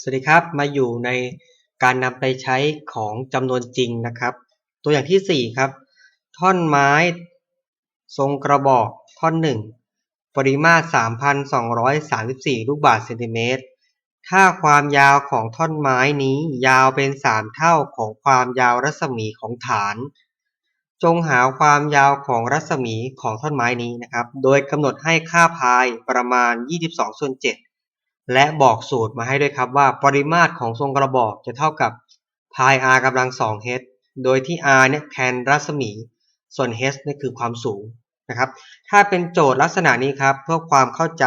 สวัสดีครับ มาอยู่ในการนำไปใช้ของจำนวนจริงนะครับ ตัวอย่างที่ 4 ครับ ท่อนไม้ทรงกระบอกท่อน 1 ปริมาตร 3,234 ลูกบาศก์เซนติเมตร ถ้าความยาวของท่อนไม้นี้ยาวเป็น 3 เท่าของความยาวรัศมีของฐาน จงหาความยาวของรัศมีของท่อนไม้นี้นะครับ โดยกำหนดให้ค่าพายประมาณ 22ส่วน7 และบอกสูตรมาให้ด้วยครับว่าปริมาตรของทรงกระบอกจะเท่ากับ pi r กำลัง 2h โดยที่ r เนี่ยแทนรัศมี ส่วน h นี่คือความสูงนะครับ ถ้าเป็นโจทย์ลักษณะนี้ครับเพื่อความเข้าใจ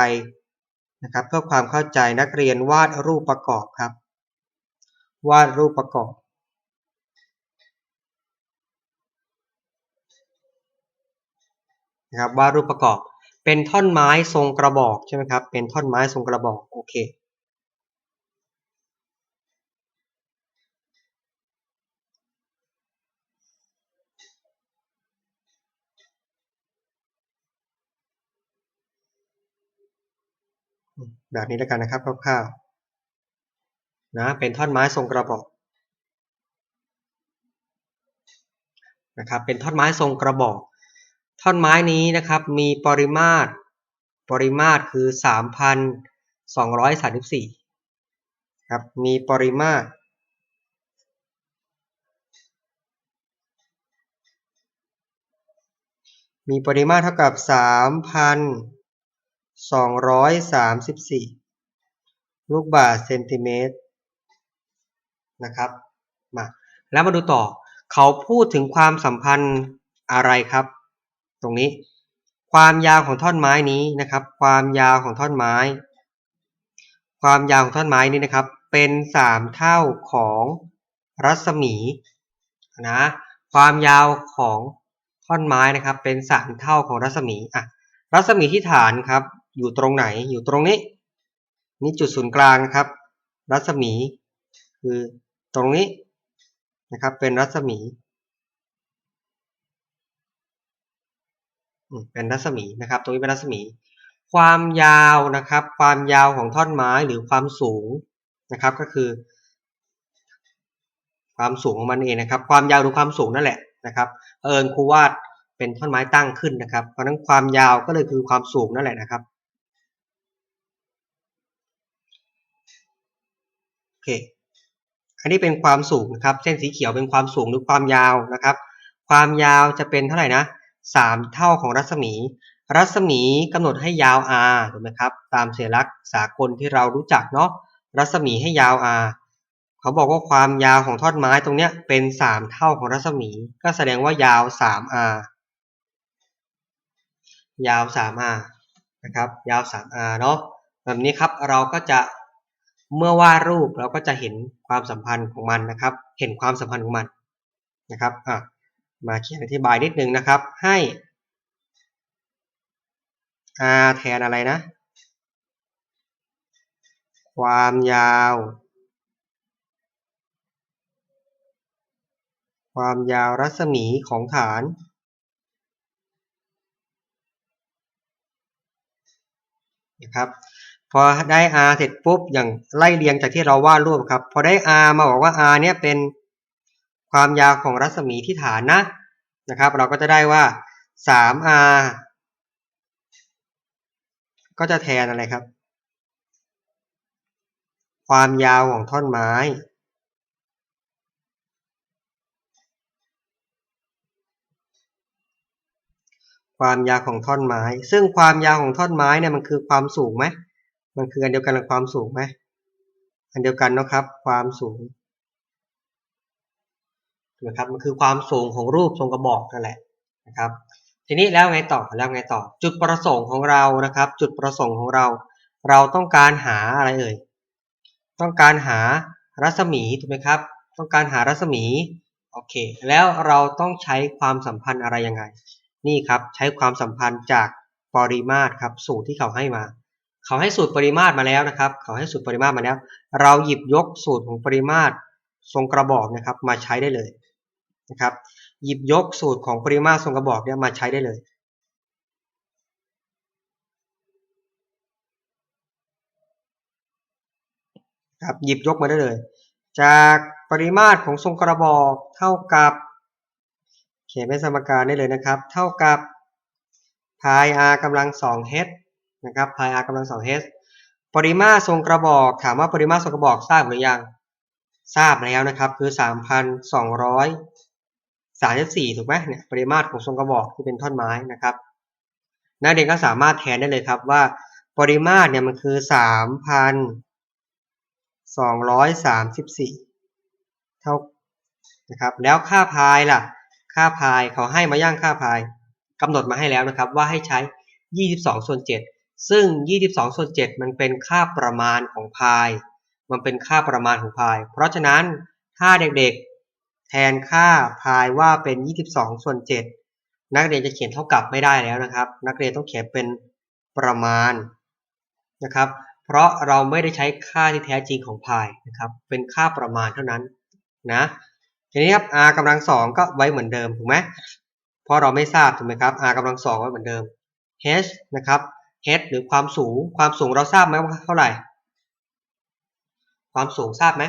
นะครับเพื่อความเข้าใจนักเรียนวาดรูปประกอบครับ วาดรูปประกอบ นะครับวาดรูปประกอบ เป็นท่อนไม้ทรงกระบอกใช่ไหมครับ เป็นท่อนไม้ทรงกระบอก โอเค แบบนี้แล้วกันนะครับคร่าวๆ นะ เป็นท่อนไม้ทรงกระบอกนะครับ เป็นท่อนไม้ทรงกระบอก ท่อนไม้นี้นะครับมีปริมาตร ปริมาตรคือ 3,234ครับมีปริมาตร มีปริมาตรเท่ากับ 3,234 ลูกบาศก์เซนติเมตรนะครับมาแล้วมาดูต่อ เขาพูดถึงความสัมพันธ์อะไรครับ ตรงนี้ ความยาวของท่อนไม้นี้นะครับ ความยาวของท่อนไม้ ความยาวของท่อนไม้นี้นะครับ เป็นสามเท่าของรัศมีนะความยาวของท่อนไม้นะครับ เป็นสามเท่าของรัศมีอะรัศมีที่ฐานครับ อยู่ตรงไหนอยู่ตรงนี้ นี่จุดศูนย์กลางครับ รัศมีคือตรงนี้นะครับ เป็นรัศมี เป็นรัศมีนะครับ ตรงนี้เป็นรัศมี ความยาวนะครับ ความยาวของท่อนไม้หรือความสูงนะครับ ก็คือ ความสูงของมันเองนะครับ ความยาวหรือความสูงนั่นแหละนะครับ เอิญครูวาดเป็นท่อนไม้ตั้งขึ้นนะครับ เพราะนั้นความยาวก็เลยคือความสูงนั่นแหละนะครับโอเคอันนี้เป็นความสูงนะครับ เส้นสีเขียวเป็นความสูงหรือความยาวนะครับ ความยาวจะเป็นเท่าไหร่นะ 3เท่าของรัศมี รัศมีกำหนดให้ยาว r ถูกไหมครับ ตามเสัญลักษณ์สากลที่เรารู้จักเนาะ รัศมีให้ยาว r เขาบอกว่าความยาวของท่อนไม้ตรงเนี้ยเป็น3เท่าของรัศมี ก็แสดงว่ายาว 3r ยาว 3r นะครับ ยาว 3r เนาะ แบบนี้ครับ เราก็จะเมื่อวาดรูปเราก็จะเห็นความสัมพันธ์ของมันนะครับ เห็นความสัมพันธ์ของมันนะครับ อะ มาเขียนอธิบายนิดนึงนะครับ ให้ r แทนอะไรนะ ความยาว ความยาวรัศมีของฐาน นะครับ พอได้ r เสร็จปุ๊บ อย่างไล่เรียงจากที่เราวาดรูปครับ พอได้ r มาบอกว่า r เนี่ยเป็น ความยาวของรัศมีที่ฐานนะนะครับ เราก็จะได้ว่า 3r ก็จะแทนอะไรครับ ความยาวของท่อนไม้ ความยาวของท่อนไม้ ซึ่งความยาวของท่อนไม้เนี่ยมันคือความสูงไหมมันคืออันเดียวกันกับความสูงไหมอันเดียวกันนะครับ ความสูง นะครับมันคือความสูงของรูปทรงกระบอกนั่นแหละนะครับ ทีนี้แล้วไงต่อแล้วไงต่อ จุดประสงค์ของเรานะครับ จุดประสงค์ของเรา เราต้องการหาอะไรเอ่ยต้องการหารัศมีถูกไหมครับ ต้องการหารัศมีโอเค แล้วเราต้องใช้ความสัมพันธ์อะไรยังไง นี่ครับใช้ความสัมพันธ์จากปริมาตรครับสูตรที่เขาให้มา เขาให้สูตรปริมาตรมาแล้วนะครับ เขาให้สูตรปริมาตรมาแล้ว เราหยิบยกสูตรของปริมาตรทรงกระบอกนะครับมาใช้ได้เลย นะครับหยิบยกสูตรของปริมาตรทรงกระบอกเนี่ยมาใช้ได้เลยครับหยิบยกมาได้เลย จากปริมาตรของทรงกระบอกเท่ากับเขียนเป็นสมการได้เลยนะครับ เท่ากับพาย r กำลัง2 h นะครับพาย r กำลัง2 h ปริมาตรทรงกระบอกถามว่าปริมาตรทรงกระบอกทราบหรือยัง ทราบแล้วนะครับคือ 3,234ถูกไหมเนี่ยปริมาตรของทรงกระบอกที่เป็นท่อนไม้นะครับ นักเรียนก็สามารถแทนได้เลยครับว่าปริมาตรเนี่ยมันคือ3,234เท่านะครับแล้วค่าพายล่ะ ค่าพายเขาให้มาย่างค่าพายกำหนดมาให้แล้วนะครับ ว่าให้ใช้22ส่วน7ซึ่ง 22ส่วน7มันเป็นค่าประมาณของพาย มันเป็นค่าประมาณของพาย เพราะฉะนั้นถ้าเด็กๆ แทนค่าพายว่าเป็น 22 ส่วน 7 นักเรียนจะเขียนเท่ากับไม่ได้แล้วนะครับ นักเรียนต้องเขียนเป็นประมาณนะครับ เพราะเราไม่ได้ใช้ค่าที่แท้จริงของพายนะครับ เป็นค่าประมาณเท่านั้นนะทีนี้ครับ r กำลังสองก็ไว้เหมือนเดิมถูกไหมเพราะเราไม่ทราบถูกไหมครับ r กำลังสองไว้เหมือนเดิม h นะครับ h หรือความสูงความสูงเราทราบไหมว่าเท่าไหร่ ความสูงทราบไหม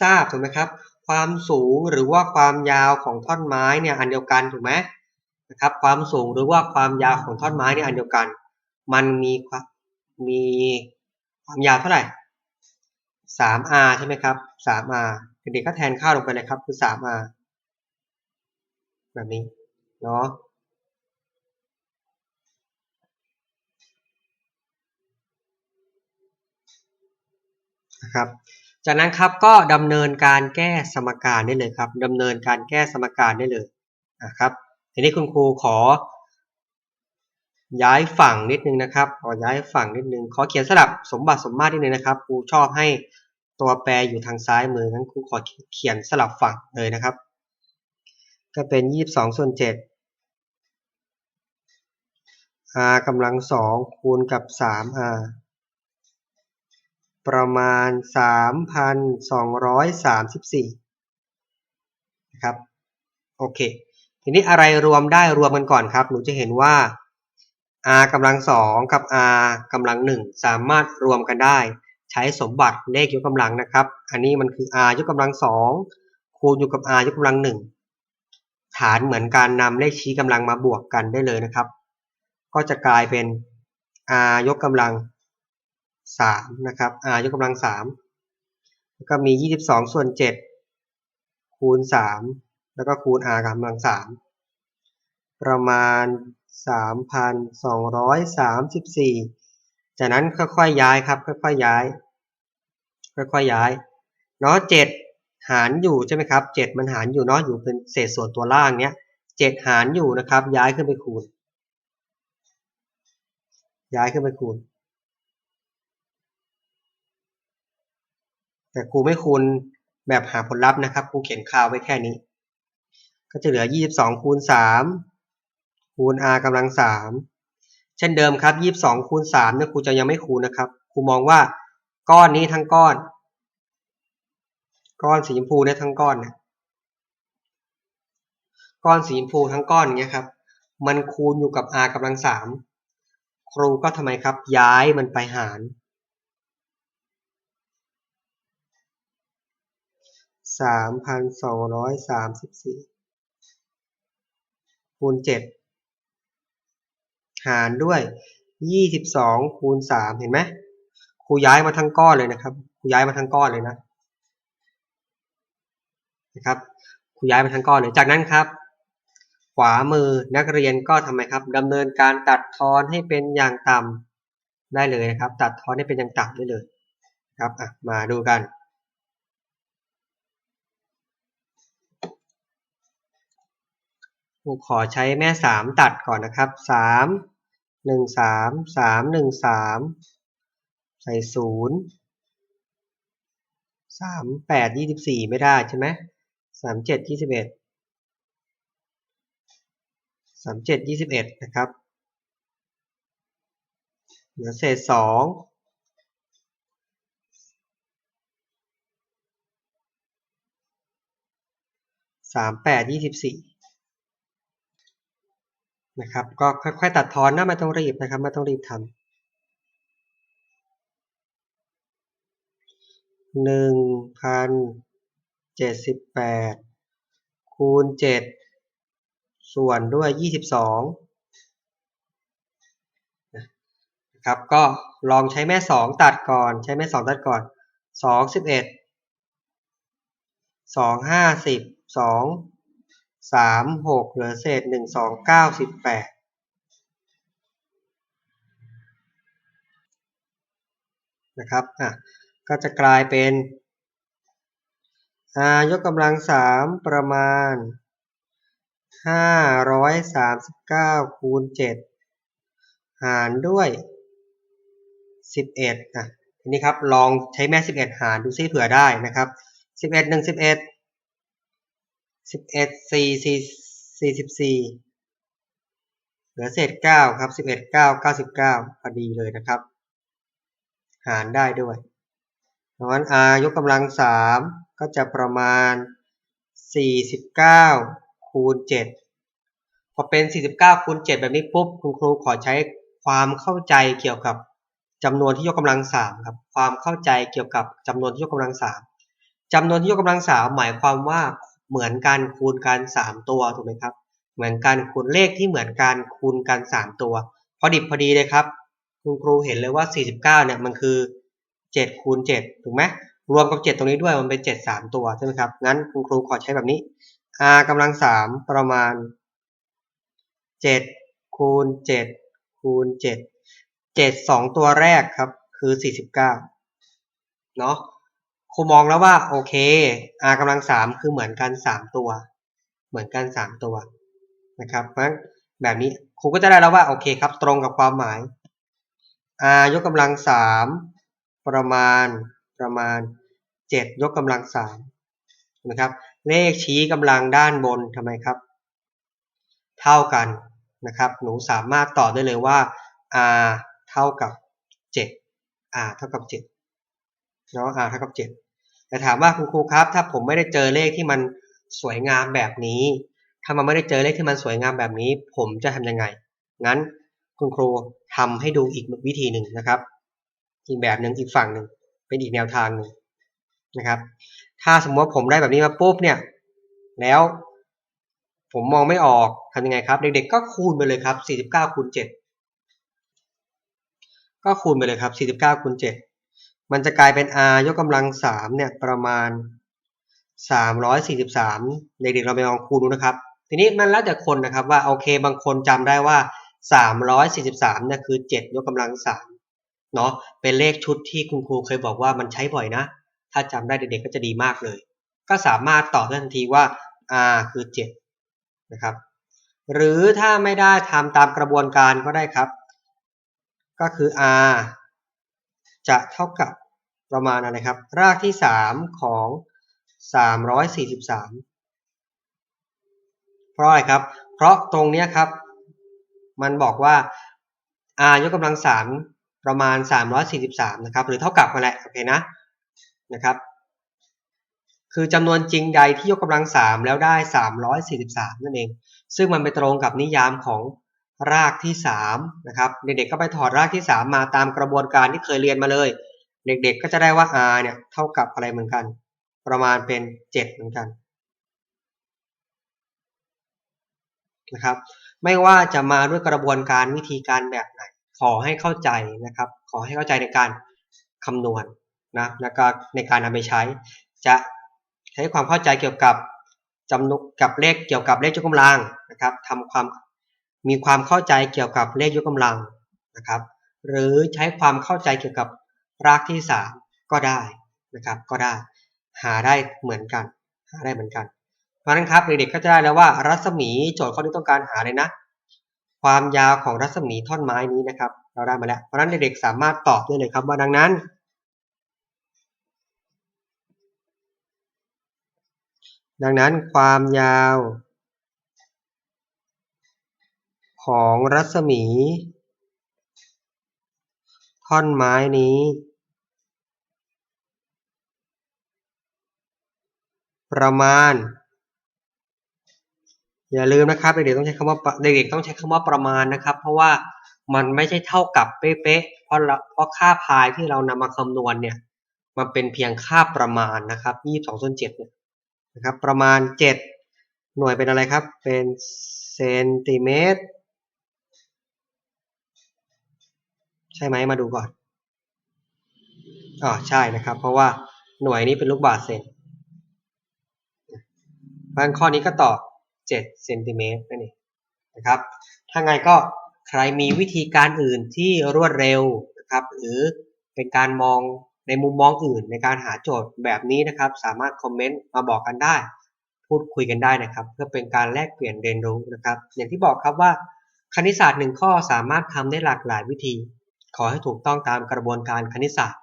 ทราบถูกไหมครับ ความสูงหรือว่าความยาวของท่อนไม้เนี่ยอันเดียวกันถูกไหมนะครับความสูงหรือว่าความยาวของท่อนไม้เนี่ยอันเดียวกัน มันมีความมีความยาวเท่าไหร่ 3r ใช่ไหมครับ 3r เด็กๆก็แทนค่าลงไปเลยครับคือ 3r แบบนี้เนาะนะครับ จากนั้นครับก็ดำเนินการแก้สมการได้เลยครับดำเนินการแก้สมการได้เลยนะครับทีนี้คุณครูขอ ย้ายฝั่งนิดนึงนะครับขอย้ายฝั่งนิดนึงขอเขียนสลับสมบัติสมมาตรนิดนึงนะครับครูชอบให้ตัวแปรอยู่ทางซ้ายมืองั้นครูขอเขียนสลับฝั่งเลยนะครับ ก็เป็น22ส่วน7 r กำลังสองคูณกับ 3r ประมาณ 3,234นะครับโอเค ทีนี้อะไรรวมได้รวมกันก่อนครับ หนูจะเห็นว่า r กำลังสองกับ r กำลังหนึ่งสามารถรวมกันได้ ใช้สมบัติเลขยกกำลังนะครับ อันนี้มันคือ r ยกกำลังสองคูณอยู่กับ r ยกกำลังหนึ่งฐานเหมือนการนำเลขชี้กำลังมาบวกกันได้เลยนะครับ ก็จะกลายเป็น r ยกกำลัง สามนะครับ r ยกกำลังสามแล้วก็มียี่สิบสองส่วนเจ็ดคูณสามแล้วก็คูณ r กำลังสามประมาณสามพันสองร้อยสามสิบสี่จากนั้นค่อยๆย้ายครับ ค่อยๆย้าย ค่อยๆย้าย เนาะเจ็ดหารอยู่ใช่ไหมครับเจ็ดมันหารอยู่เนาะอยู่เป็นเศษส่วนตัวล่างเนี้ยเจ็ดหารอยู่นะครับ ย้ายขึ้นไปคูณ ย้ายขึ้นไปคูณ แต่ครูไม่คูณแบบหาผลลัพธ์นะครับครูเขียนคาวไว้แค่นี้ ก็จะเหลือ 22คูณ3คูณ r กำลัง 3 เช่นเดิมครับ 22คูณ3เนี่ยครูจะยังไม่คูณนะครับครูมองว่าก้อนนี้ทั้งก้อน ก้อนสีชมพูเนี่ยทั้งก้อนเนี่ยก้อนสีชมพูทั้งก้อนเนี้ยครับ มันคูณอยู่กับ r กำลัง3ครูก็ทำไมครับ ย้ายมันไปหาร สามพันสองร้อยสามสิบสี่คูณเจ็ดหารด้วยยี่สิบสองคูณสามเห็นไหมครูย้ายมาทั้งก้อนเลยนะครับครูย้ายมาทั้งก้อนเลยนะนะครับครูย้ายมาทั้งก้อนเลยจากนั้นครับ ขวามือนักเรียนก็ทำไมครับดำเนินการตัดทอนให้เป็นอย่างต่ำได้เลยนะครับ ตัดทอนให้เป็นอย่างต่ำได้เลยครับมาดูกัน ผมขอใช้แม่สามตัดก่อนนะครับสามหนึ่งสามสามหนึ่งสามใส่ศูนย์สามแปดยี่สิบสี่ไม่ได้ใช่ไหมสามเจ็ดยี่สิบเอ็ดสามเจ็ดยี่สิบเอ็ดนะครับเหลือเศษสองสามแปดยี่สิบสี่ นะครับ ก็ค่อยๆตัดทอนนะไม่ต้องรีบนะครับไม่ต้องรีบทำหนึ่งพันเจ็ดสิบแปดคูณเจ็ดส่วนด้วยยี่สิบสองนะครับก็ลองใช้แม่สองตัดก่อนใช้แม่สองตัดก่อนสองสิบเอ็ดสองห้าสิบสอง สามหกเหลือเศษหนึ่งสองเก้าสิบแปดนะครับอะก็จะกลายเป็นยกกำลังสามประมาณห้าร้อยสามสิบเก้าคูณเจ็ดหารด้วยสิบเอ็ดอะทีนี้ครับลองใช้แม่สิบเอ็ดหารดูซิเผื่อได้นะครับสิบเอ็ดหนึ่งสิบเอ็ด สิบเอ็ดสี่สี่สี่สิบสี่เหลือเศษเก้าครับสิบเอ็ดเก้าเก้าสิบเก้าพอดีเลยนะครับ หารได้ด้วยเพราะฉะนั้น r ยกกำลังสามก็จะประมาณ49คูณ7พอเป็น 49คูณ7แบบนี้ปุ๊บคุณครูขอใช้ความเข้าใจเกี่ยวกับจำนวนที่ยกกำลัง3ครับ ความเข้าใจเกี่ยวกับจำนวนที่ยกกำลัง3จำนวนที่ยกกำลัง3หมายความว่า เหมือนกันคูณกัน 3 ตัวถูกไหมครับ เหมือนกันคูณเลขที่เหมือนกันคูณกัน 3 ตัว พอดิบพอดีเลยครับ คุณครูเห็นเลยว่า 49 เนี่ยมันคือ 7 คูณ 7 ถูกไหมรวมกับ 7 ตรงนี้ด้วยมันเป็น 7 3 ตัวใช่ไหมครับ งั้นคุณครูขอใช้แบบนี้ r กำลัง 3 ประมาณ 7 คูณ 7 คูณ 7 7 2 ตัวแรกครับคือ 49 เนาะ รูมองแล้วว่าโอเค r กำลัง3คือเหมือนกัน3ตัว เหมือนกัน3ตัวนะครับ เพราะแบบนี้ครูก็จะได้แล้วว่าโอเคครับ ตรงกับความหมาย r ยกกำลัง3ประมาณประมาณ7ยกกำลัง3นะครับ เลขชี้กำลังด้านบนทำไมครับ เท่ากันนะครับ หนูสามารถตอบได้เลยว่า r เท่ากับ7 r เท่ากับ7เนาะ r เท่ากับ7 แต่ถามว่าคุณครูครับ ถ้าผมไม่ได้เจอเลขที่มันสวยงามแบบนี้ ถ้ามันไม่ได้เจอเลขที่มันสวยงามแบบนี้ ผมจะทำยังไง งั้นคุณครูทำให้ดูอีกวิธีหนึ่งนะครับ อีกแบบหนึ่งอีกฝั่งหนึ่งเป็นอีกแนวทางหนึ่งนะครับ ถ้าสมมติว่าผมได้แบบนี้มาปุ๊บเนี่ย แล้วผมมองไม่ออกทำยังไงครับ เด็กๆก็คูณไปเลยครับ 49คูณ7ก็คูณไปเลยครับ 49คูณ7 มันจะกลายเป็น r ยกกำลัง3เนี่ยประมาณ343เด็กๆเราไปลองคูณดูนะครับ ทีนี้มันแล้วแต่คนนะครับว่าโอเคบางคนจำได้ว่า343เนี่ยคือ7ยกกำลัง3เนาะเป็นเลขชุดที่คุณครูเคยบอกว่ามันใช้บ่อยนะ ถ้าจำได้เด็กๆก็จะดีมากเลย ก็สามารถตอบได้ทันทีว่า r คือ7นะครับหรือถ้าไม่ได้ทำตามกระบวนการก็ได้ครับ ก็คือ r จะเท่ากับประมาณอะไรครับ รากที่ 3 ของ 343 เพราะอะไรครับ เพราะตรงนี้ครับ มันบอกว่า r ยกกำลัง 3 ประมาณ 343 นะครับ หรือเท่ากับมาแหละ โอเคนะ นะครับ คือจำนวนจริงใดที่ยกกำลัง 3 แล้วได้ 343 นั่นเอง ซึ่งมันไปตรงกับนิยามของ รากที่3นะครับเด็กๆก็ไปถอดรากที่ 3 มาตามกระบวนการที่เคยเรียนมาเลย เด็กๆก็จะได้ว่า r เนี่ยเท่ากับอะไรเหมือนกัน ประมาณเป็น 7 เหมือนกันนะครับไม่ว่าจะมาด้วยกระบวนการวิธีการแบบไหน ขอให้เข้าใจนะครับ ขอให้เข้าใจในการคำนวณนะแล้วก็ในการนำไปใช้ จะใช้ความเข้าใจเกี่ยวกับจำนวนกับเลขเกี่ยวกับเลขยกกำลังนะครับทำความ มีความเข้าใจเกี่ยวกับเลขยกกำลังนะครับ หรือใช้ความเข้าใจเกี่ยวกับรากที่สามก็ได้นะครับ ก็ได้หาได้เหมือนกัน หาได้เหมือนกัน เพราะนั้นครับเด็กๆก็จะได้แล้วว่ารัศมีโจทย์ข้อนี้ต้องการหาเลยนะ ความยาวของรัศมีท่อนไม้นี้นะครับ เราได้มาแล้ว เพราะนั้นเด็กๆสามารถตอบได้เลยครับว่าดังนั้นดังนั้นความยาว ของรัศมีท่อนไม้นี้ประมาณ อย่าลืมนะครับเด็กๆต้องใช้คำว่าเด็กๆต้องใช้คำว่าประมาณนะครับ เพราะว่ามันไม่ใช่เท่ากับเป๊ะๆเพราะเพราะค่าพายที่เรานำมาคำนวณเนี่ยมันเป็นเพียงค่าประมาณนะครับ22ส่วน7เนี่ยนะครับประมาณ7หน่วยเป็นอะไรครับ เป็นเซนติเมตร ใช่ไหมมาดูก่อนอ๋อใช่นะครับ เพราะว่าหน่วยนี้เป็นลูกบาศก์เซนบางข้อนี้ก็ตอบ7เซนติเมตรนั่นเองนะครับ ถ้าไงก็ใครมีวิธีการอื่นที่รวดเร็วนะครับ หรือเป็นการมองในมุมมองอื่นในการหาโจทย์แบบนี้นะครับ สามารถคอมเมนต์มาบอกกันได้ พูดคุยกันได้นะครับ เพื่อเป็นการแลกเปลี่ยนเรียนรู้นะครับ อย่างที่บอกครับว่าคณิตศาสตร์หนึ่งข้อสามารถทำได้หลากหลายวิธี ขอให้ถูกต้องตามกระบวนการคณิตศาสตร์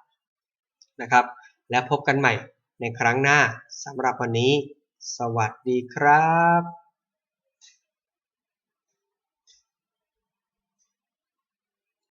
นะครับ และพบกันใหม่ในครั้งหน้าสำหรับวันนี้ สวัสดีครับ